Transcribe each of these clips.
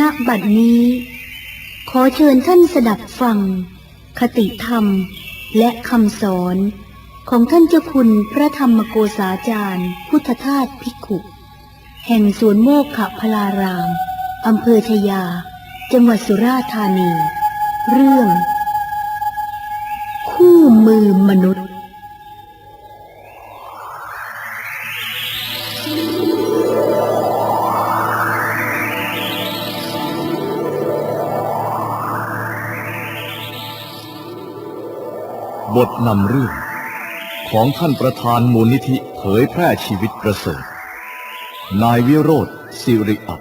ณบัดนี้ ขอเชิญท่านสดับฟัง คติธรรมและคำสอนของท่านเจ้าคุณพระธรรมโกษาจารย์ พุทธทาสภิกขุแห่งสวนโมกขพลาราม อำเภอชยา จังหวัดสุราษฎร์ธานี เรื่อง คู่มือมนุษย์ ทนำเรื่อง ของท่านประธานมูลนิธิเผยแพร่ชีวิตประเสริฐ นายวิโรธสิริอัต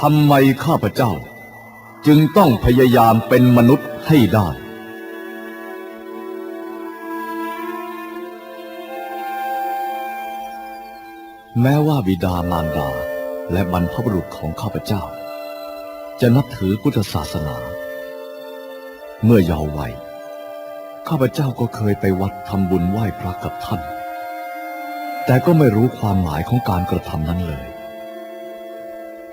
ทำไมข้าพเจ้า จึงต้องพยายามเป็นมนุษย์ให้ได้แม้ว่าบิดามารดาและบรรพบุรุษของข้าพเจ้า จะนับถือพุทธศาสนา เมื่อเยาว์วัยข้าพเจ้าก็เคยไปวัดทำบุญไหว้พระกับท่าน แต่ก็ไม่รู้ความหมายของการกระทำนั้นเลย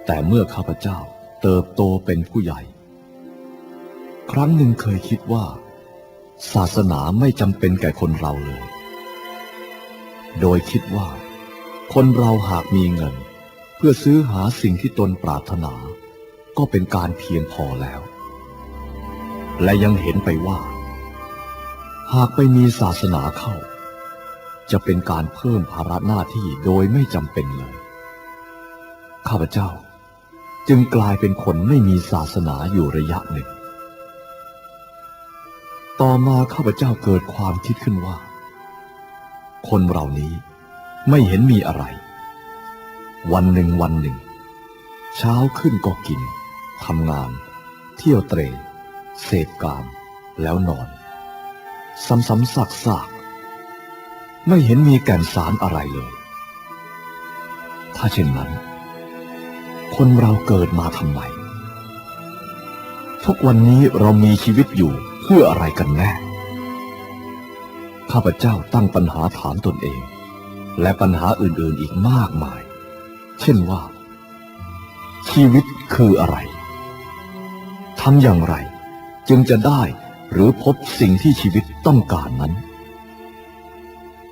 แต่เมื่อข้าพเจ้าเติบโตเป็นผู้ใหญ่ ครั้งหนึ่งเคยคิดว่า ศาสนาไม่จำเป็นแก่คนเราเลย โดยคิดว่า คนเราหากมีเงิน เพื่อซื้อหาสิ่งที่ตนปรารถนา ก็เป็นการเพียงพอแล้ว และยังเห็นไปว่า หากไปมีศาสนาเข้า จะเป็นการเพิ่มภาระหน้าที่โดยไม่จำเป็นเลย ข้าพเจ้าจึงกลายเป็นคนไม่มีศาสนาอยู่ระยะหนึ่ง ต่อมาข้าพเจ้าเกิดความคิดขึ้นว่า คนเรานี้ไม่เห็นมีอะไร วันหนึ่งวันหนึ่ง เช้าขึ้นก็กินทำงาน เที่ยวเตร เสพกามแล้วนอน ซ้ำๆซากๆ ไม่เห็นมีแก่นสารอะไรเลย ถ้าเช่นนั้น คนเราเกิดมาทำไม ทุกวันนี้เรามีชีวิตอยู่เพื่ออะไรกันแน่ ข้าพเจ้าตั้งปัญหาถามตนเอง และปัญหาอื่นๆอีกมากมาย เช่นว่า ชีวิตคืออะไรทำอย่างไร จึงจะได้หรือพบสิ่งที่ชีวิตต้องการนั้น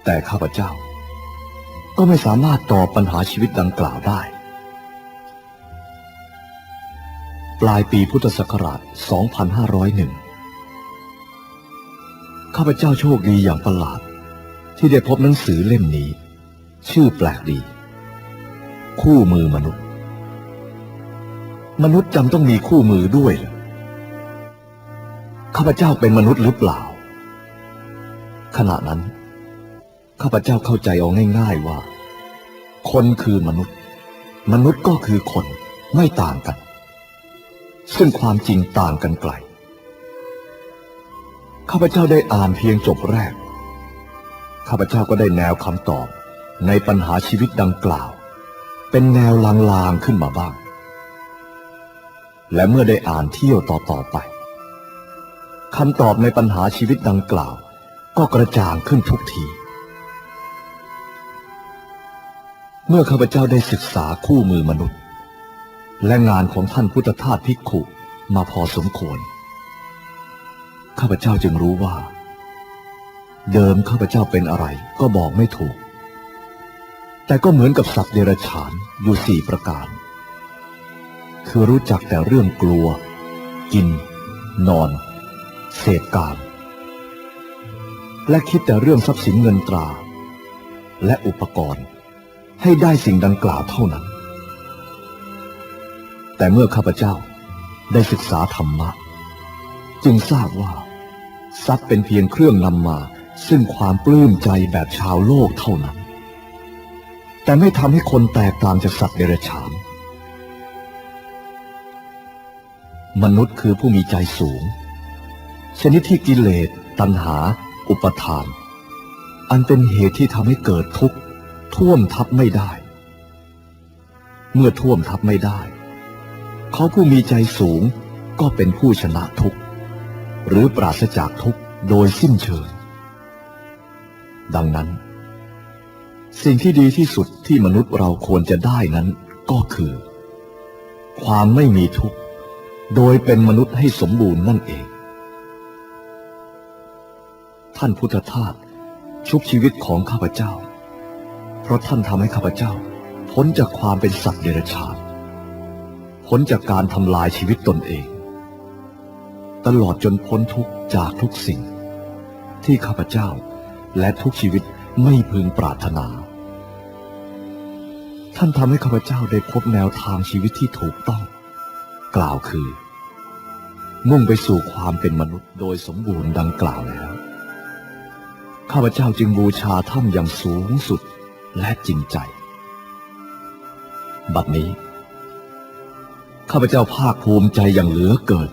แต่ข้าพเจ้า ก็ไม่สามารถตอบปัญหาชีวิตดังกล่าวได้ ปลายปีพุทธศักราช 2501 ข้าพเจ้าโชคดีอย่างประหลาด ที่ได้พบหนังสือเล่มนี้ ชื่อแปลกดี คู่มือมนุษย์ มนุษย์จำต้องมีคู่มือด้วยเหรอ ข้าพเจ้าเป็นมนุษย์หรือเปล่า ขณะนั้น ข้าพเจ้าเข้าใจเอาง่าย ๆว่า คนคือมนุษย์ มนุษย์ก็คือคนไม่ต่างกัน ซึ่งความจริงต่างกันไกล ข้าพเจ้าได้อ่านเพียงจบแรก ข้าพเจ้าก็ได้แนวคำตอบในปัญหาชีวิตดังกล่าว เป็นแนวลางๆขึ้นมาบ้าง และเมื่อได้อ่านเที่ยวต่อๆไป คำตอบในปัญหาชีวิตดังกล่าว ก็กระจ่างขึ้นทุกที เมื่อข้าพเจ้าได้ศึกษาคู่มือมนุษย์ และงานของท่านพุทธทาสภิกขุมาพอสมควร ข้าพเจ้าจึงรู้ว่า เดิมข้าพเจ้าเป็นอะไรก็บอกไม่ถูก แต่ก็เหมือนกับสัตว์เดรัจฉานอยู่สี่ประการ คือรู้จักแต่เรื่องกลัว กิน นอน เสพกาม และคิดแต่เรื่องทรัพย์สินเงินตรา และอุปกรณ์ให้ได้สิ่งดังกล่าวเท่านั้น แต่เมื่อข้าพเจ้าได้ศึกษาธรรมะ จึงทราบว่า ทรัพย์เป็นเพียงเครื่องนำมา ซึ่งความปลื้มใจแบบชาวโลกเท่านั้น แต่ไม่ทำให้คนแตกต่างจากสัตว์เดรัจฉานมนุษย์คือผู้มีใจสูง ชนิดที่กิเลสตัณหา อุปทาน อันเป็นเหตุที่ทำให้เกิดทุกข์ท่วมทับไม่ได้ เมื่อท่วมทับไม่ได้ เขาผู้มีใจสูงก็เป็นผู้ชนะทุกข์ หรือปราศจากทุกข์โดยสิ้นเชิง ดังนั้น สิ่งที่ดีที่สุดที่มนุษย์เราควรจะได้นั้นก็คือ ความไม่มีทุกข์ โดยเป็นมนุษย์ให้สมบูรณ์นั่นเอง ท่านพุทธทาสชุบชีวิตของข้าพเจ้า เพราะท่านทำให้ข้าพเจ้า พ้นจากความเป็นสัตว์เดรัจฉานพ้นจากการทำลายชีวิตตนเอง ตลอดจนพ้นทุกจากทุกสิ่ง ที่ข้าพเจ้าและทุกชีวิตไม่พึงปรารถนา ท่านทำให้ข้าพเจ้าได้พบแนวทางชีวิตที่ถูกต้อง กล่าวคือ มุ่งไปสู่ความเป็นมนุษย์โดยสมบูรณ์ดังกล่าวแล้ว ข้าพเจ้าจึงบูชาท่านอย่างสูงสุดและจริงใจ บัดนี้ ข้าพเจ้าภาคภูมิใจอย่างเหลือเกิน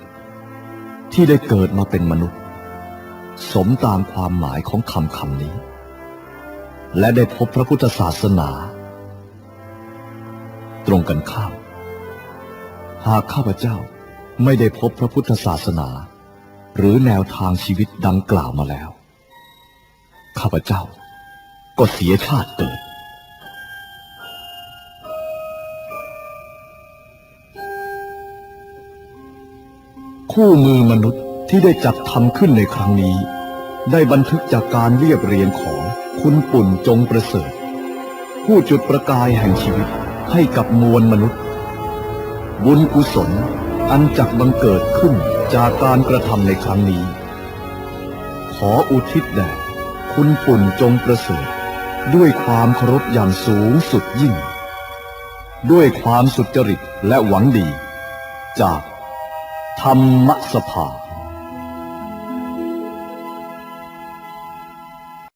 ที่ได้เกิดมาเป็นมนุษย์ สมตามความหมายของคำคำนี้ และได้พบพระพุทธศาสนา ตรงกันข้าม หากข้าพเจ้าไม่ได้พบพระพุทธศาสนา หรือแนวทางชีวิตดังกล่าวมาแล้ว ข้าพเจ้า ก็เสียชาติเกิด คู่มือมนุษย์ที่ได้จัดทำขึ้นในครั้งนี้ ได้บันทึกจากการเรียบเรียงของคุณปุ่นจงประเสริฐ ผู้จุดประกายแห่งชีวิตให้กับมวลมนุษย์ บุญกุศลอันจักบังเกิดขึ้นจากการกระทำในครั้งนี้ ขออุทิศแด่ คุณปุ่นจงประเสริฐ ด้วยความเคารพอย่างสูงสุดยิ่ง ด้วยความสุจริตและหวังดี จากธรรมสภา